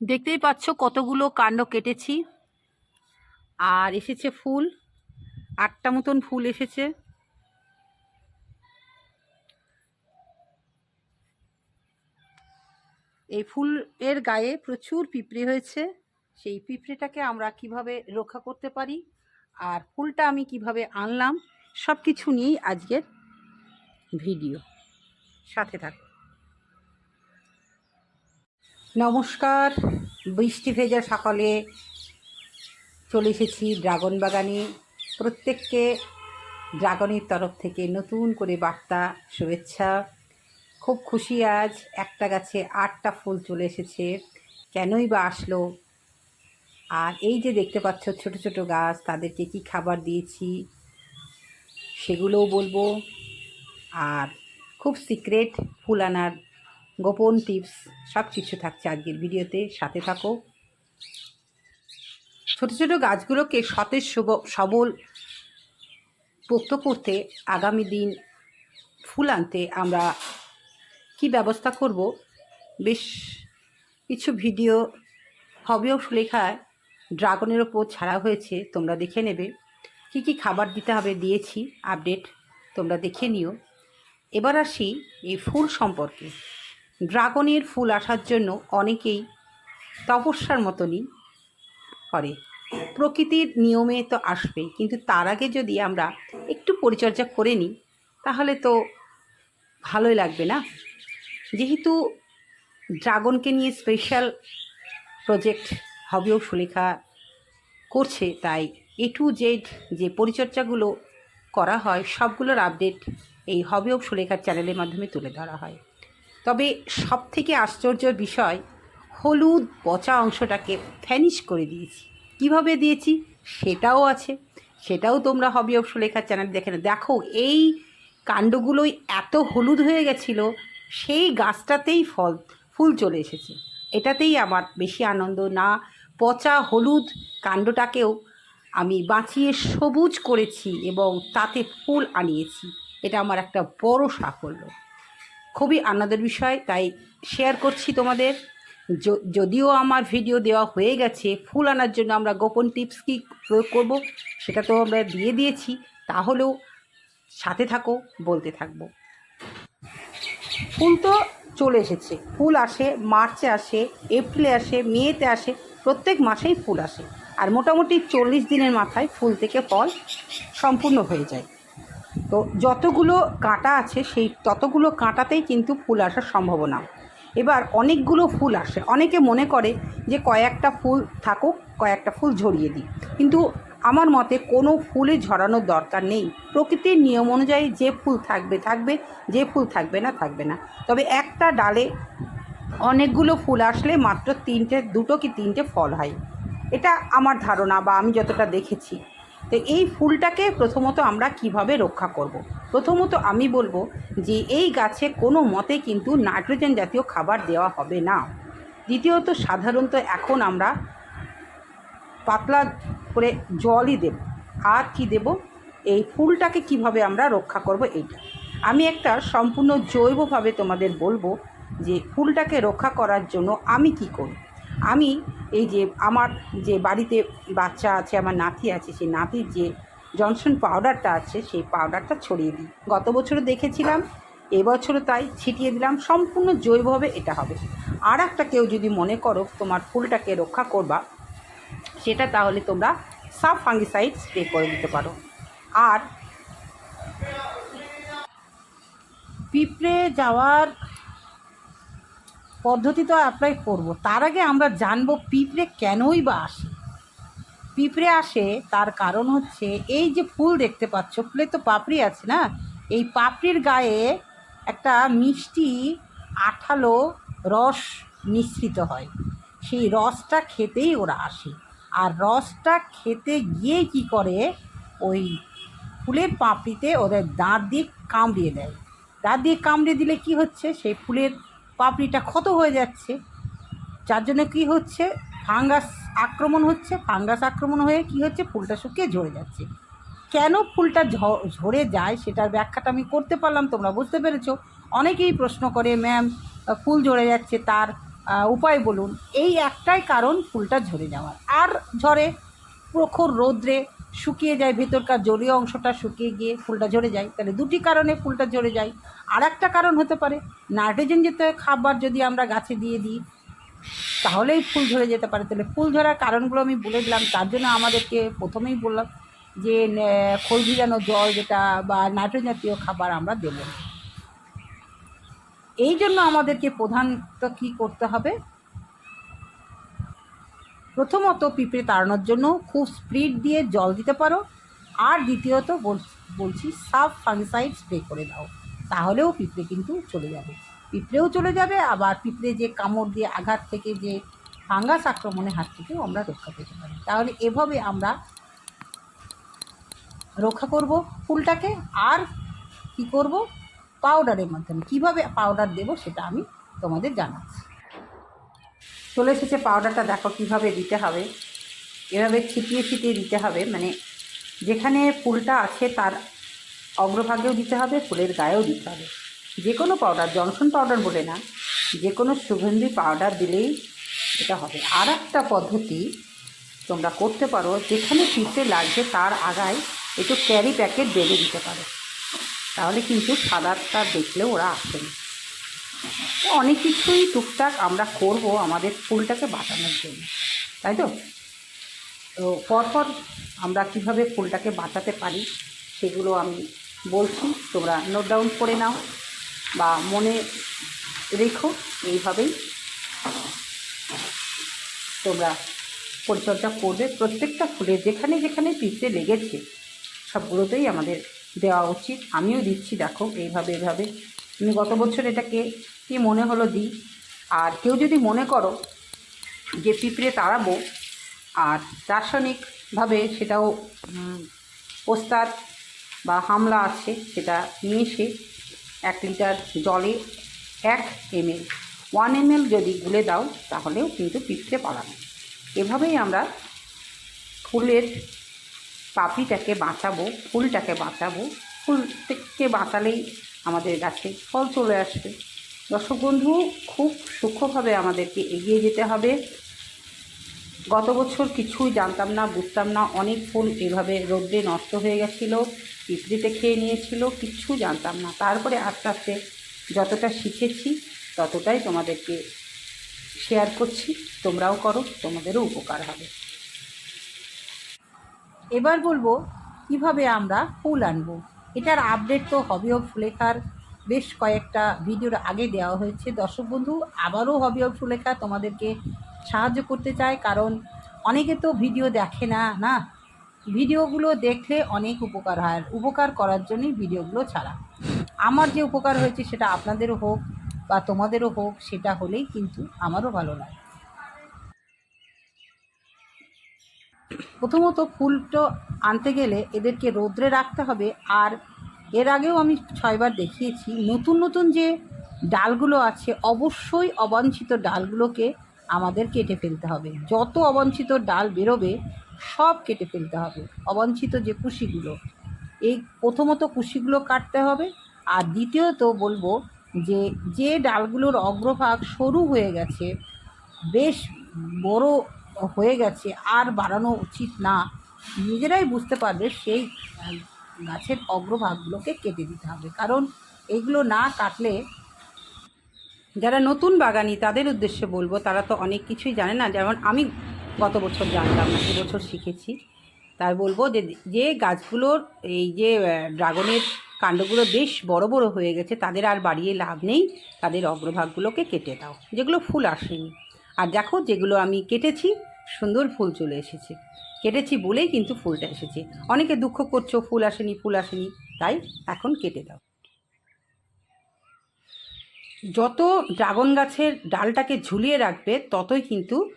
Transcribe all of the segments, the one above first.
দেখতেই পাচ্ছ কতগুলো কাণ্ড কেটেছি। আর এসেছে ফুল, আটটা মতন ফুল এসেছে। এই ফুলের গায়ে প্রচুর পিঁপড়ে হয়েছে। সেই পিঁপড়েটাকে আমরা কীভাবে রক্ষা করতে পারি আর ফুলটা আমি কীভাবে আনলাম সব কিছু নিয়েই আজকের ভিডিও। সাথে থাক। নমস্কার। বৃষ্টি ভেজা সকালে চলে এসেছি ড্রাগন বাগানে। প্রত্যেককে ড্রাগনের তরফ থেকে নতুন করে বার্তা, শুভেচ্ছা। খুব খুশি আজ একটা গাছে আটটা ফুল চলে এসেছে। কেনই বা আসলো? আর এই যে দেখতে পাচ্ছ ছোট ছোট গাছ, তাদেরকে কি খাবার দিয়েছি সেগুলোও বলব। আর খুব সিক্রেট ফুল আনার গোপন টিপস, সব কিছু থাকছে আজকের ভিডিওতে, সাথে থাকো। ছোট ছোট গাছগুলোকে সতেজ সব- সবল পোক্ত করতে আগামী দিন ফুল আনতে আমরা কি ব্যবস্থা করব? বেশ কিছু ভিডিও হবেও সুলেখায় ড্রাগনের ওপর ছাড়া হয়েছে, তোমরা দেখে নেবে। কি কি খাবার দিতে হবে দিয়েছি, আপডেট তোমরা দেখে নিও। এবার আসি এই ফুল সম্পর্কে। ড্রাগনের ফুল আসার জন্য অনেকেই তপস্যার মতনই করে। প্রকৃতির নিয়মে তো আসবেই কিন্তু তার আগে যদি আমরা একটু পরিচর্যা করে নিই, তাহলে তো ভালোই লাগবে না? যেহেতু ড্রাগনকে নিয়ে স্পেশাল প্রজেক্ট হবেও সুলেখা করছে, তাই এ টু জেড যে পরিচর্যাগুলো করা হয়, সবগুলোর আপডেট এই হবেও সুলেখার চ্যানেলের মাধ্যমে তুলে ধরা হয়। তবে সব থেকে আশ্চর্যের বিষয়, হলুদ পচা অংশটাকে ফ্যানিশ করে দিয়েছি। কীভাবে দিয়েছি? সেটাও আছে। সেটাও তোমরা হবি অফ সুলেখার চ্যানেল দেখে না দেখো, এই কাণ্ডগুলোই এত হলুদ হয়ে গেছিল, সেই গাছটাতেই ফল, ফুল চলে এসেছে। এটাতেই আমার বেশি আনন্দ। না, পচা হলুদ কাণ্ডটাকেও আমি বাঁচিয়ে সবুজ করেছি এবং তাতে ফুল আনিয়েছি। এটা আমার একটা বড় সাফল্য। খুবই আনন্দের বিষয়, তাই শেয়ার করছি তোমাদের। যদিও আমার ভিডিও দেওয়া হয়ে গেছে, ফুল আনার জন্য আমরা গোপন টিপস কী প্রয়োগ করব সেটা তো আমরা দিয়ে দিয়েছি, তাহলেও সাথে থাকো, বলতে থাকব। ফুল তো চলে এসেছে, ফুল আসে, মার্চে আসে, এপ্রিলে আসে মেতে আসে, প্রত্যেক মাসেই ফুল আসে। আর মোটামুটি চল্লিশ দিনের মাথায় ফুল থেকে ফল সম্পূর্ণ হয়ে যায়। তো যতগুলো কাঁটা আছে সেই ততগুলো কাঁটাতেই কিন্তু ফুল আসার সম্ভাবনা। এবার অনেকগুলো ফুল আসে। অনেকে মনে করে যে কয়েকটা ফুল থাকুক, কয়েকটা ফুল ঝরিয়ে দিই কিন্তু আমার মতে কোনো ফুলে ঝরানোর দরকার নেই। প্রকৃতির নিয়ম অনুযায়ী যে ফুল থাকবে থাকবে, যে ফুল থাকবে না থাকবে না। তবে একটা ডালে অনেকগুলো ফুল আসলে মাত্র তিনটে, দুটো কি তিনটে ফল হয়। এটা আমার ধারণা বা আমি যতটা দেখেছি। তো এই ফুলটাকে প্রথমত আমরা কীভাবে রক্ষা করব। প্রথমত আমি বলব যে এই গাছে কোনো মতে কিন্তু নাইট্রোজেন জাতীয় খাবার দেওয়া হবে না। দ্বিতীয়ত, সাধারণত এখন আমরা পাতলা করে জলই দেব। আর কি দেব? এই ফুলটাকে কীভাবে আমরা রক্ষা করব এইটা। আমি একটা সম্পূর্ণ জৈবভাবে তোমাদের বলব যে ফুলটাকে রক্ষা করার জন্য আমি কি করি আমি এই যে আমার যে বাড়িতে বাচ্চা আছে, আমার নাতি আছে, সেই নাতির যে জনসন পাউডারটা আছে, সেই পাউডারটা ছড়িয়ে দিই। গত বছরও দেখেছিলাম, এবছরও তাই ছিটিয়ে দিলাম, সম্পূর্ণ জৈবভাবে এটা হবে। আর একটা কেউ যদি মনে করো তোমার ফুলটাকে রক্ষা করবা, সেটা তাহলে তোমরা সাব ফাঙ্গিসাইড স্প্রে করে দিতে পারো। আর পিঁপড়ে যাওয়ার পদ্ধতি তো অ্যাপ্লাই করব। তার আগে আমরা জানব পিঁপড়ে কেনই বা আসে। পিঁপড়ে আসে, তার কারণ হচ্ছে এই যে ফুল দেখতে পাচ্ছ, ফুলে তো পাপড়ি আছে না? এই পাপড়ির গায়ে একটা মিষ্টি আঠালো রস মিশ্রিত হয়। সেই রসটা খেতেই ওরা আসে। আর রসটা খেতে গিয়ে কি করে? ওই ফুলের পাপড়িতে ওদের দাঁত দিয়ে কামড়িয়ে দেয়। দাঁত দিয়ে কামড়ে দিলে কি হচ্ছে? সেই ফুলের পাপড়িটা ক্ষত হয়ে যাচ্ছে। যার জন্য কী হচ্ছে? ফাঙ্গাস আক্রমণ হচ্ছে। ফাঙ্গাস আক্রমণ হয়ে কি হচ্ছে? ফুলটা শুকিয়ে ঝরে যাচ্ছে। কেন ফুলটা ঝরে যায় সেটার ব্যাখ্যাটা আমি করতে পারলাম, তোমরা বুঝতে পেরেছ। অনেকেই প্রশ্ন করে, ম্যাম, ফুল ঝরে যাচ্ছে, তার উপায় বলুন। এই একটাই কারণ ফুলটা ঝরে যাওয়ার। আর ঝরে প্রখর রৌদ্রে শুকিয়ে যায়, ভেতরকার জলীয় অংশটা শুকিয়ে গিয়ে ফুলটা ঝরে যায়। তাহলে দুটি কারণে ফুলটা ঝরে যায়। আর একটা কারণ হতে পারে নাইট্রোজেন যেতে খাবার যদি আমরা গাছে দিয়ে দিই, তাহলেই ফুল ঝরে যেতে পারে। তাহলে ফুল ঝরার কারণগুলো আমি বলে দিলাম। তার জন্য আমাদেরকে প্রথমেই বললাম যে ভিজানো জল যেটা বা নাইট্রোজেন জাতীয় খাবার আমরা দেবো। এই জন্য আমাদেরকে প্রধানত কী করতে হবে? প্রথমত পিঁপড়ে তাড়ানোর জন্য খুব স্পিড দিয়ে জল দিতে পারো। আর দ্বিতীয়ত বল- বলছি সাব ফাঙ্গিসাইড স্প্রে করে দাও। তাহলেও পিঁপড়ে কিন্তু চলে যাবে। পিঁপড়েও চলে যাবে, আবার পিঁপড়ে যে কামড় দিয়ে আঘাত থেকে যে ফাঙ্গাস আক্রমণের হাত থেকেও আমরা রক্ষা পেতে পারি। তাহলে এভাবে আমরা রক্ষা করব ফুলটাকে। আর কি করব? পাউডারের মাধ্যমে। কীভাবে পাউডার দেব সেটা আমি তোমাদের জানাচ্ছি। চলে এসেছে পাউডারটা দেখো কীভাবে দিতে হবে। এভাবে ছিটিয়ে ছিটিয়ে দিতে হবে মানে যেখানে ফুলটা আছে তার অগ্রভাগেও দিতে হবে, ফুলের গায়েও দিতে হবে। যে কোনো পাউডার জনসন পাউডার বলে না যে কোনো সুগন্ধি পাউডার দিলেই এটা হবে। আর একটা পদ্ধতি তোমরা করতে পারো, যেখানে পিঁপড়ে লাগছে তার আগায় একটু ক্যারি প্যাকেট বেঁধে দিতে পারো। তাহলে কিন্তু সাদাটা দেখলেও ওরা আসবে না। অনেক কিছুই টুকটাক আমরা করব আমাদের ফুলটাকে বাঁচানোর জন্য, তাই তো? তো পরপর আমরা কীভাবে ফুলটাকে বাঁচাতে পারি সেগুলো আমি বলছি, তোমরা নোট ডাউন করে নাও বা মনে রেখো, এইভাবেই তোমরা পরিচর্যা করবে। প্রত্যেকটা ফুলে যেখানে যেখানে পিঁপড়ে লেগেছে, সবগুলোতেই আমাদের দেওয়া উচিত। আমিও দিচ্ছি, দেখো, এইভাবে এইভাবে। আমি গত বছর এটাকে কি মনে হলো দিই আর কেউ যদি মনে করো যে পিঁপড়ে তাড়াবো আর রাসায়নিকভাবে সেটাও ওস্তাদ বা হামলা আছে, সেটা নিয়ে এসে এক লিটার জলে এক এমএল, ওয়ান এমএল যদি গুলে দাও, তাহলেও কিন্তু পিঁপড়ে পালানো এভাবেই আমরা ফুলের পাপড়িটাকে বাঁচাবো, ফুলটাকে বাঁচাবো। ফুল থেকে বাঁচালেই আমাদের গাছে ফল চলে আসবে। দর্শক বন্ধু, খুব সূক্ষ্মভাবে আমাদেরকে এগিয়ে যেতে হবে। গত বছর কিছুই জানতাম না, বুঝতাম না, অনেক ফুল এভাবে রোদ্রে নষ্ট হয়ে গেছিল, পিঁপড়িতে খেয়ে নিয়েছিল কিচ্ছু জানতাম না। তারপরে আস্তে আস্তে যতটা শিখেছি, ততটাই তোমাদেরকে শেয়ার করছি। তোমরাও করো, তোমাদেরও উপকার হবে। এবার বলব, কীভাবে আমরা ফুল আনব? এটার আপডেট তো হবি অফ ফুলেখার বেশ কয়েকটা ভিডিওর আগে দেওয়া হয়েছে। দর্শক বন্ধু, আবারও হবি অফ ফুলেখা। তোমাদেরকে সাহায্য করতে চায় কারণ অনেকে তো ভিডিও দেখে না না? ভিডিওগুলো দেখলে অনেক উপকার হয়, আর উপকার করার জন্যই ভিডিওগুলো ছাড়া। আমার যে উপকার হয়েছে সেটা আপনাদেরও হোক বা তোমাদেরও হোক, সেটা হলেই কিন্তু আমারও ভালো লাগে। প্রথমত ফুলটো আনতে গেলে এদেরকে রোদ্রে রাখতে হবে, আর এর আগেও আমি ছয়বার দেখিয়েছি, নতুন নতুন যে ডালগুলো আছে, অবশ্যই অবাঞ্ছিত ডালগুলোকে আমাদের কেটে ফেলতে হবে। যত অবাঞ্ছিত ডাল বেরোবে, সব কেটে ফেলতে হবে। অবাঞ্ছিত যে কুশিগুলো, এই প্রথমত কুশিগুলো কাটতে হবে, আর দ্বিতীয়ত বলব যে যে ডালগুলোর অগ্রভাগ সরু হয়ে গেছে, বেশ বড় হয়ে গেছে, আর বাড়ানো উচিত না। নিজেরাই বুঝতে পারবে সেই গাছের অগ্রভাগগুলোকে কেটে দিতে হবে। কারণ এগুলো না কাটলে যারা নতুন বাগানি, তাদের উদ্দেশ্যে বলব, তারা তো অনেক কিছুই জানে না। যেমন আমি গত বছর জানতাম না বছর শিখেছি। তাই বলব যে যে গাছগুলোর এই যে ড্রাগনের কাণ্ডগুলো বেশ বড় বড় হয়ে গেছে, তাদের আর বাড়িয়ে লাভ নেই। তাদের অগ্রভাগগুলোকে কেটে দাও। যেগুলো ফুল আসেনি। আর দেখো, যেগুলো আমি কেটেছি, সুন্দর ফুল চলে এসেছে। কেটেছি বলেই কিন্তু ফুলটা এসেছে। অনেকে দুঃখ করছ, ফুল আসেনি ফুল আসেনি, তাই এখন কেটে দাও। যত ড্রাগন গাছের ডালটাকে ঝুলিয়ে রাখবে, ততই কিন্তু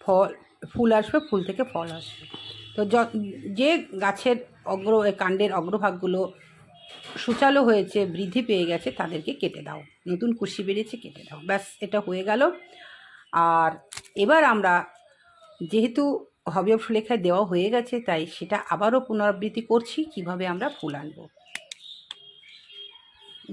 ফল, ফুল আসবে, ফুল থেকে ফল আসবে। তো য- গাছের অগ্র, কাণ্ডের অগ্রভাগগুলো সুচালো হয়েছে, বৃদ্ধি পেয়ে গেছে, তাদেরকে কেটে দাও। নতুন কুশি বেরিয়েছে, কেটে দাও। ব্যাস, এটা হয়ে গেল। আর এবার আমরা যেহেতু হবি অফ সুলেখায় দেওয়া হয়ে গেছে, তাই সেটা আবারও পুনরাবৃত্তি করছি, কীভাবে আমরা ফুল আনব।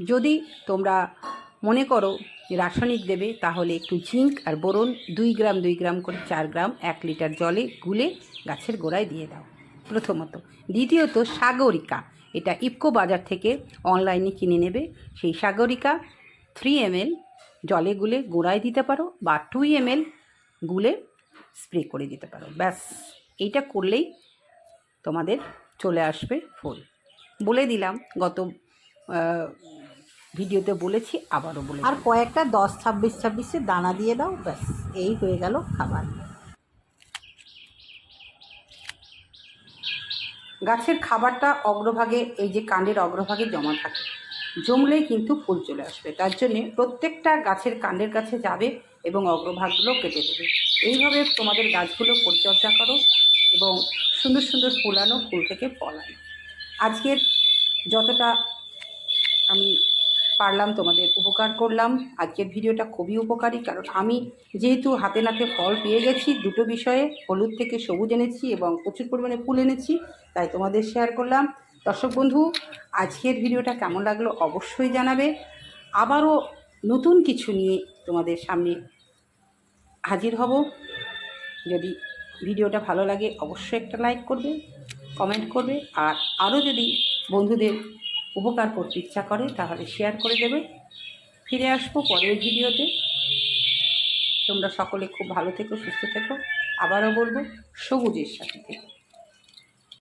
যদি তোমরা মনে করো রাসায়নিক দেবে, তাহলে একটু জিঙ্ক আর বোরন, দুই গ্রাম দুই গ্রাম করে চার গ্রাম, এক লিটার জলে গুলে গাছের গোড়ায় দিয়ে দাও। প্রথমত। দ্বিতীয়ত, সাগরিকা। এটা ইফকো বাজার থেকে অনলাইনে কিনে নেবে। সেই সাগরিকা থ্রি এমএল জলে গুলে গোড়ায় দিতে পারো বা টু এমএল গুলে স্প্রে করে দিতে পারো। ব্যাস এইটা করলেই তোমাদের চলে আসবে ফুল। বলে দিলাম গত ভিডিওতে বলেছি আবারও বলে আর কয়েকটা দশ ছাব্বিশ ছাব্বিশে দানা দিয়ে দাও ব্যাস এই হয়ে গেল খাবার। গাছের খাবারটা অগ্রভাগে এই যে কাণ্ডের অগ্রভাগে জমা থাকে জমলেই কিন্তু ফুল চলে আসবে। তার জন্যে প্রত্যেকটা গাছের কাণ্ডের কাছে যাবে এবং অগ্রভাগগুলো কেটে দেবে। এইভাবে তোমাদের গাছগুলো পরিচর্যা করো এবং সুন্দর সুন্দর ফুল আনো ফুল থেকে ফল আনো আজকের যতটা আমি পারলাম তোমাদের উপকার করলাম, আজকের ভিডিওটা খুবই উপকারী, কারণ আমি যেহেতু হাতে নাতে ফল পেয়ে গেছি, দুটো বিষয়ে হলুদ থেকে সবুজ এনেছি এবং প্রচুর পরিমাণে ফুল এনেছি, তাই তোমাদের শেয়ার করলাম। দর্শক বন্ধু, আজকের ভিডিওটা কেমন লাগল অবশ্যই জানাবে। আবারও নতুন কিছু নিয়ে তোমাদের সামনে হাজির হব। যদি ভিডিওটা ভালো লাগে, অবশ্যই একটা লাইক করবে কমেন্ট করবে, আর আরও যদি বন্ধুদের উপকার করতে ইচ্ছা করে, তাহলে শেয়ার করে দেবে। ফিরে আসব পরের ভিডিওতে। তোমরা সকলে খুব ভালো থেকো, সুস্থ থেকো। আবারও বলব, সবুজের সাথে থেকো।